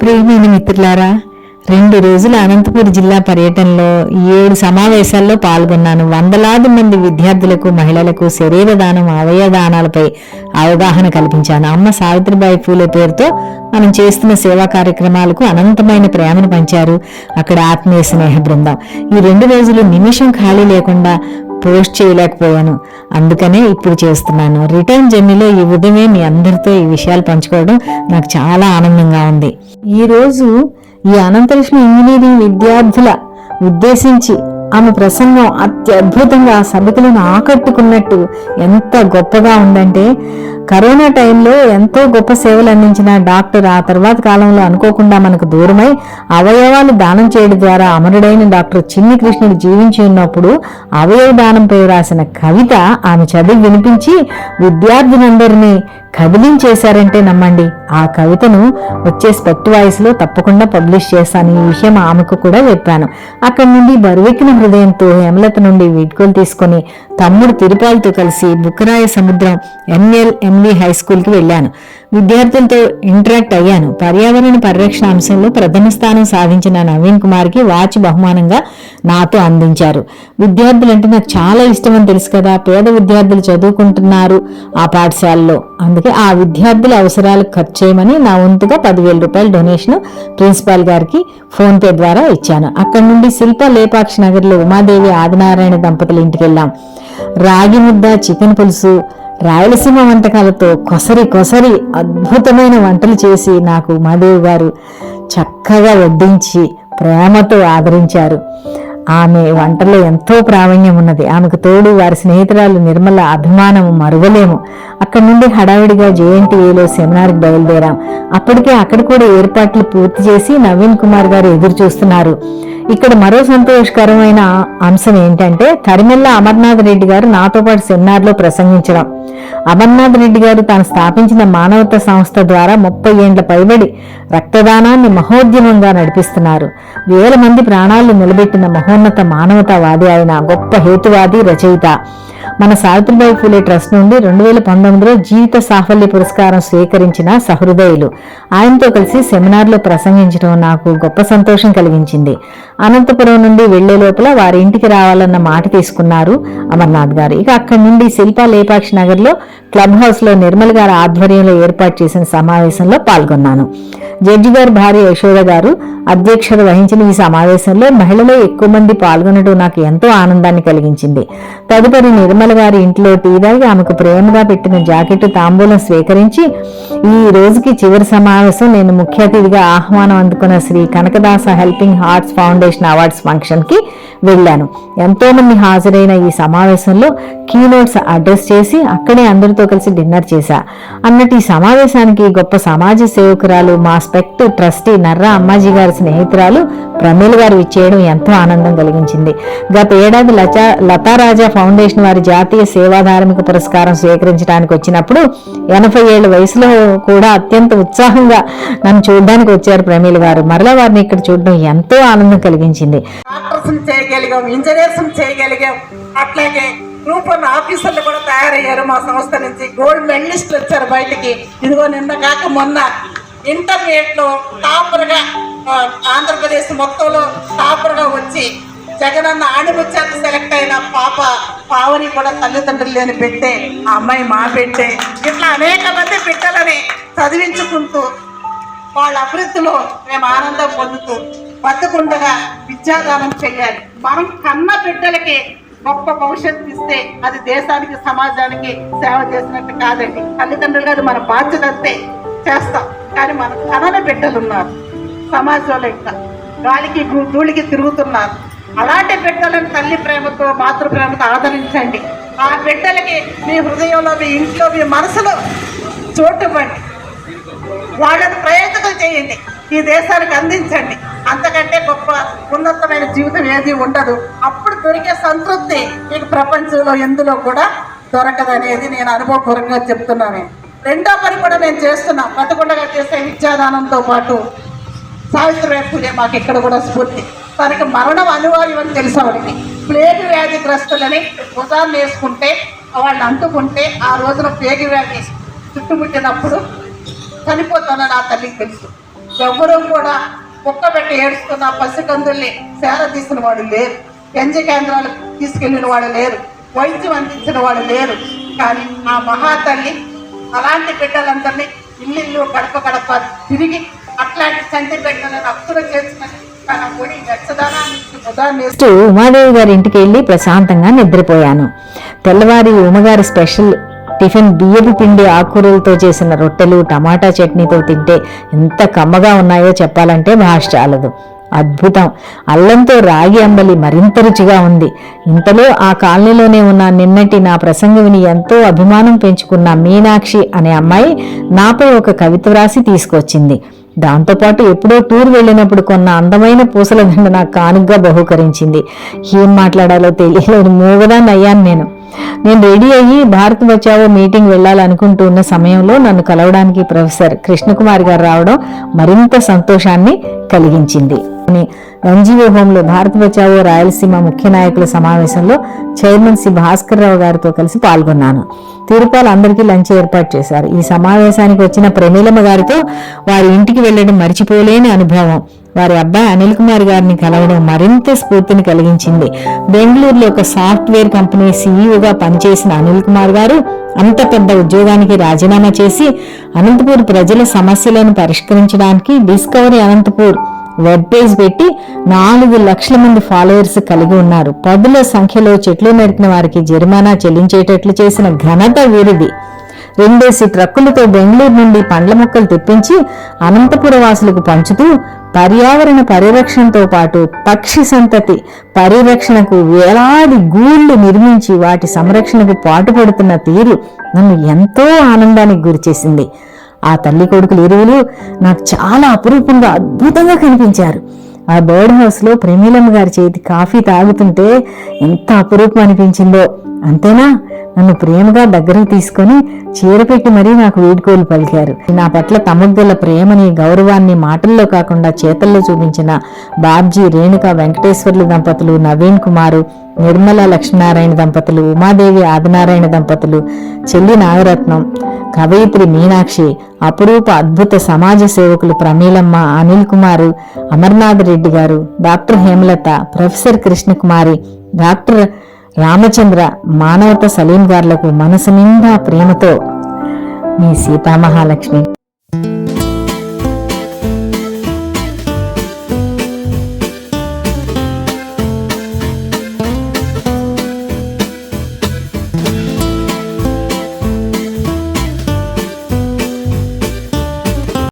ప్రియమైన మిత్రులారా? రెండు రోజుల అనంతపూర్ జిల్లా పర్యటనలో ఏడు సమావేశాల్లో పాల్గొన్నాను. వందలాది మంది విద్యార్థులకు మహిళలకు శరీర దానం అవగాహన కల్పించాను. అమ్మ సావిత్రిబాయి పూలే పేరుతో మనం చేస్తున్న సేవా కార్యక్రమాలకు అనంతమైన ప్రేమను పంచారు అక్కడ ఆత్మీయ స్నేహ బృందం. ఈ రెండు రోజులు నిమిషం ఖాళీ లేకుండా పోస్ట్ చేయలేకపోయాను. అందుకనే ఇప్పుడు చేస్తున్నాను. రిటర్న్ జర్నీలో ఈ ఉదయమే మీ అందరితో ఈ విషయాలు పంచుకోవడం నాకు చాలా ఆనందంగా ఉంది. ఈ రోజు ఈ అనంతలక్ష్మి ఇంజనీరింగ్ విద్యార్థుల ఉద్దేశించి ఆమె ప్రసంగం అత్యద్భుతంగా సభికులను ఆకట్టుకున్నట్టు ఎంత గొప్పగా ఉందంటే కరోనా టైంలో ఎంతో గొప్ప సేవలు అందించిన డాక్టర్ ఆ తర్వాత కాలంలో అనుకోకుండా మనకు దూరమై అవయవాలు దానం చేయడం ద్వారా అమరుడైన డాక్టర్ చిన్ని కృష్ణుడు జీవించి ఉన్నప్పుడు అవయవ దానంపై రాసిన కవిత ఆమె చదివి వినిపించి విద్యార్థులందరినీ కదిలించేశారంటే నమ్మండి. ఆ కవితను వచ్చే స్పెక్ట్ వాయిస్లో తప్పకుండా పబ్లిష్ చేస్తాను. ఈ విషయం ఆమెకు కూడా చెప్పాను. అక్కడి నుండి బరువెక్కిన హృదయంతో హేమలత నుండి వీడ్కోలు తీసుకొని తమ్ముడు తిరుపాలతో కలిసి బుక్కరాయ సముద్రం ఎన్ఎల్ ఎంవి హై స్కూల్కి వెళ్ళాను. విద్యార్థులతో ఇంటరాక్ట్ అయ్యాను. పర్యావరణ పరిరక్షణ అంశంలో ప్రథమ స్థానం సాధించిన నవీన్ కుమార్కి వాచ్ బహుమానంగా నాతో అందించారు. విద్యార్థులంటే నాకు చాలా ఇష్టం అని తెలుసు కదా పేద విద్యార్థులు చదువుకుంటున్నారు ఆ పాఠశాలలో. అందుకే ఆ విద్యార్థుల అవసరాలు ఖర్చు చేయమని నా వంతుగా పదివేల రూపాయల డొనేషన్ ప్రిన్సిపాల్ గారికి ఫోన్పే ద్వారా ఇచ్చాను. అక్కడి నుండి శిల్ప లేపాక్షి నగర్లో ఉమాదేవి ఆదినారాయణ దంపతుల ఇంటికి వెళ్ళాం. రాగి ముద్ద చికెన్ పులుసు రాయలసీమ వంటకాలతో కొసరి కొసరి అద్భుతమైన వంటలు చేసి నాకు ఉమాదేవి గారు చక్కగా వడ్డించి ప్రేమతో ఆదరించారు. ఆమె వంటలో ఎంతో ప్రావీణ్యం ఉన్నది. ఆమెకు తోడు వారి స్నేహితురాలు నిర్మల అభిమానం మరువలేము. అక్కడి నుండి హడావిడిగా జేఎన్టీఏలో సెమినార్కి బయలుదేరాం. అప్పటికే అక్కడ కూడా ఏర్పాట్లు పూర్తి చేసి నవీన్ కుమార్ గారు ఎదురు చూస్తున్నారు. ఇక్కడ మరో సంతోషకరమైన అంశం ఏంటంటే తరిమెల్ల అమర్నాథ్ రెడ్డి గారు నాతో పాటు సెమినార్లో ప్రసంగించడం. అమర్నాథ్ రెడ్డి గారు తాను స్థాపించిన మానవత సంస్థ ద్వారా ముప్పై ఏండ్ల పైబడి రక్తదానాన్ని మహోద్యమంగా నడిపిస్తున్నారు. వేల మంది ప్రాణాలు నిలబెట్టిన మహోన్నత మానవతావాది ఆయన గొప్ప హేతువాది రచయిత. మన సావిత్రిబాయి ఫూలే ట్రస్ట్ నుండి రెండు వేల పంతొమ్మిదిలో జీవిత సాఫల్య పురస్కారం స్వీకరించిన సహృదయులు. ఆయనతో కలిసి సెమినార్లో ప్రసంగించడం నాకు గొప్ప సంతోషం కలిగించింది. అనంతపురం నుండి వెళ్ళే లోపల వారి ఇంటికి రావాలన్న మాట తీసుకున్నారు అమర్నాథ్ గారు. ఇక అక్కడి నుండి శిల్పా లేపాక్షి నగర్లో క్లబ్ హౌస్లో నిర్మల్ గారి ఆధ్వర్యంలో ఏర్పాటు చేసిన సమావేశంలో పాల్గొన్నాను. జడ్జి గారి భార్య యశోద గారు అధ్యక్షత వహించిన ఈ సమావేశంలో మహిళలు ఎక్కువ మంది పాల్గొనడం నాకు ఎంతో ఆనందాన్ని కలిగించింది. తదుపరి నిర్మల గారి ఇంట్లో టీ తాగి ఆమెకు ప్రేమగా పెట్టిన జాకెట్ తాంబూలం స్వీకరించి ఈ రోజుకి చివరి సమావేశం నేను ముఖ్య అతిథిగా ఆహ్వానం అందుకున్న Shri Kanakadasa helping hearts foundation awards ఫంక్షన్కి వెళ్ళాను. ఎంతో మంది హాజరైన ఈ సమావేశంలో కీనోట్స్ అడ్రస్ చేసి అక్కడే అందరితో కలిసి డిన్నర్ చేశా. అన్నట్టు ఈ సమావేశానికి గొప్ప సమాజ సేవకురాలు మా స్పెక్ట్ ట్రస్టీ నర్రా అమ్మాజీ గారి స్నేహితురాలు ప్రమీల్ గారు ఇచ్చేయడం ఎంతో ఆనందం కలిగించింది. గత ఏడాది లచా లతారాజా ఫౌండేషన్ వారి జాతీయ సేవాధార్మిక పురస్కారం స్వీకరించడానికి వచ్చినప్పుడు ఎనభై ఏళ్ళ వయసులో కూడా అత్యంత ఉత్సాహంగా నన్ను చూడడానికి వచ్చారు ప్రమీల గారు. మరలా వారిని ఇక్కడ చూడడం ఎంతో ఆనందం కలిగించింది. డాక్టర్స్ చేయగలిగాం ఇంజనీర్స్ చేయగలిగాం. అట్లాగే గ్రూప్ వన్ ఆఫీసర్లు కూడా తయారయ్యారు మా సంస్థ నుంచి. గోల్డ్ మెడలిస్టులు వచ్చారు బయటికి. ఇదిగో నిన్న కాక మొన్న ఇంటర్మీడియట్లో టాపర్గా ఆంధ్రప్రదేశ్ మొత్తంలో టాపర్గా వచ్చి జగనన్న ఆణిముత్యాన్ని సెలెక్ట్ అయిన పాప పావని కూడా తల్లిదండ్రులు లేని పెట్టే ఆ అమ్మాయి మా పెట్టే ఇట్లా అనేక మంది బిడ్డలని చదివించుకుంటూ వాళ్ళ అభివృద్ధిలో మేము ఆనందం పొందుతూ బతుకుండగా విద్యాదానం చేయాలి. మనం కన్న బిడ్డలకి గొప్ప భవిష్యత్తు ఇస్తే అది దేశానికి సమాజానికి సేవ చేసినట్టు కాదండి. తల్లిదండ్రులు అది మన బాధ్యత అంతే చేస్తాం. కానీ మన కనన బిడ్డలు ఉన్నారు. సమాజంలో ఇంకా గాలికి ధూళికి తిరుగుతున్నారు. అలాంటి బిడ్డలను తల్లి ప్రేమతో మాతృ ప్రేమతో ఆదరించండి. ఆ బిడ్డలకి మీ హృదయంలో మీ ఇంట్లో మీ మనసులో చోటు ఇవ్వండి. వాళ్ళని ప్రయత్నం చేయండి. ఈ దేశానికి అందించండి. అంతకంటే గొప్ప ఉన్నతమైన జీవితం ఏది ఉండదు. అప్పుడు దొరికే సంతృప్తి మీకు ప్రపంచంలో ఎందులో కూడా దొరకదనేది నేను అనుభవపూర్వకంగా చెప్తున్నాను. రెండో పని కూడా మేము చేస్తున్నాం. బతకుండగా చేసే విద్యాదానంతో పాటు సావిత్రిబాయి పూలే మాకు ఇక్కడ కూడా స్ఫూర్తి. తనకి మరణం అనివార్యం అని తెలుసా ఆవిడకి ప్లేగు వ్యాధి గ్రస్తులని భుజాన్ని వేసుకుంటే వాళ్ళని అంటుకుంటే ఆ రోజున ప్లేగు వ్యాధి చుట్టుముట్టినప్పుడు చనిపోతానని ఆ తల్లికి తెలుసు. ఎవరూ కూడా కుక్క పెట్టి ఏడుస్తున్న పసికందుల్ని సేర తీసిన వాడు లేరు. గంజి కేంద్రాలకు తీసుకెళ్ళిన వాడు లేరు. వైద్యం అందించిన వాడు లేరు. కానీ ఆ మహాతల్లి అలాంటి బిడ్డలందరినీ ఇల్లు గడప గడప తిరిగి అట్లాంటి చంటి బిడ్డలను అప్పుడ చేసుకుని నెక్స్ట్ ఉమాదేవి గారి ఇంటికి వెళ్ళి ప్రశాంతంగా నిద్రపోయాను. తెల్లవారి ఉమగారి స్పెషల్ టిఫిన్ బియ్యపు పిండి ఆకుకూరలతో చేసిన రొట్టెలు టమాటా చట్నీతో తింటే ఎంత కమ్మగా ఉన్నాయో చెప్పాలంటే భాష చాలదు. అద్భుతం. అల్లంతో రాగి అంబలి మరింత రుచిగా ఉంది. ఇంతలో ఆ కాలనీలోనే ఉన్న నిన్నటి నా ప్రసంగం విని ఎంతో అభిమానం పెంచుకున్న మీనాక్షి అనే అమ్మాయి నాపై ఒక కవిత వ్రాసి తీసుకొచ్చింది. దాంతోపాటు ఎప్పుడో టూర్ వెళ్ళినప్పుడు కొన్న అందమైన పూసల దండ నాకు కానుగ్గా బహుకరించింది. ఏం మాట్లాడాలో తెలియలేని మూగదాన్ని అయ్యాను నేను. నేను రెడీ అయ్యి భారత్ బచావో మీటింగ్ వెళ్ళాలనుకుంటూ ఉన్న సమయంలో నన్ను కలవడానికి ప్రొఫెసర్ కృష్ణకుమార్ గారు రావడం మరింత సంతోషాన్ని కలిగించింది. ఎన్జిఓ హోంలో భారత్ బచావో రాయలసీమ ముఖ్య నాయకుల సమావేశంలో చైర్మన్ సి భాస్కర్ రావు గారితో కలిసి పాల్గొన్నాను. తిరుపాలు అందరికీ లంచ్ ఏర్పాటు చేశారు. ఈ సమావేశానికి వచ్చిన ప్రమీలమ్మ గారితో వారి ఇంటికి వెళ్ళడం మర్చిపోలేని అనుభవం. వారి అబ్బాయి అనిల్ కుమార్ గారిని కలవడం మరింత స్ఫూర్తిని కలిగించింది. బెంగళూరులో ఒక సాఫ్ట్వేర్ కంపెనీ సీఈఓగా పనిచేసిన అనిల్ కుమార్ గారు అంత పెద్ద ఉద్యోగానికి రాజీనామా చేసి అనంతపూర్ ప్రజల సమస్యలను పరిష్కరించడానికి డిస్కవరీ అనంతపూర్ వెబ్ పేజ్ పెట్టి నాలుగు లక్షల మంది ఫాలోవర్స్ కలిగి ఉన్నారు. పదుల సంఖ్యలో చెట్లు నరికిన వారికి జరిమానా చెల్లించేటట్లు చేసిన ఘనత వీరిది. రెండేసి ట్రక్కులతో బెంగళూరు నుండి పండ్ల మొక్కలు తెప్పించి అనంతపుర వాసులకు పంచుతూ పర్యావరణ పరిరక్షణతో పాటు పక్షి సంతతి పరిరక్షణకు వేలాది గూళ్ళు నిర్మించి వాటి సంరక్షణకు పాటుపడుతున్న తీరు నన్ను ఎంతో ఆనందానికి గురిచేసింది. ఆ తల్లి కొడుకులు ఇరువులు నాకు చాలా అపురూపంగా అద్భుతంగా కనిపించారు. ఆ బర్డ్ హౌస్లో ప్రమీలమ్మ గారి చేతి కాఫీ తాగుతుంటే ఎంత అపురూపం అనిపించిందో. అంతేనా? నన్ను ప్రేమగా దగ్గరకు తీసుకొని చీర పెట్టి మరీ నాకు వీడ్కోలు పలికారు. నా పట్ల తమగ్గల ప్రేమని గౌరవాన్ని మాటల్లో కాకుండా చేతల్లో చూపించిన బాబ్జీ రేణుక వెంకటేశ్వర్లు దంపతులు నవీన్ కుమారు నిర్మల లక్ష్మీనారాయణ దంపతులు ఉమాదేవి ఆదినారాయణ దంపతులు చెల్లి నాగరత్నం కవయిత్రి మీనాక్షి అపురూప అద్భుత సమాజ సేవకులు ప్రమీలమ్మ అనిల్ కుమారు Amarnath Reddy garu doctor Hemalatha professor Krishnakumari doctor Ramachandra మానవత సలీం గారులకు మనసు నిండా ప్రేమతో మీ సీతామహాలక్ష్మి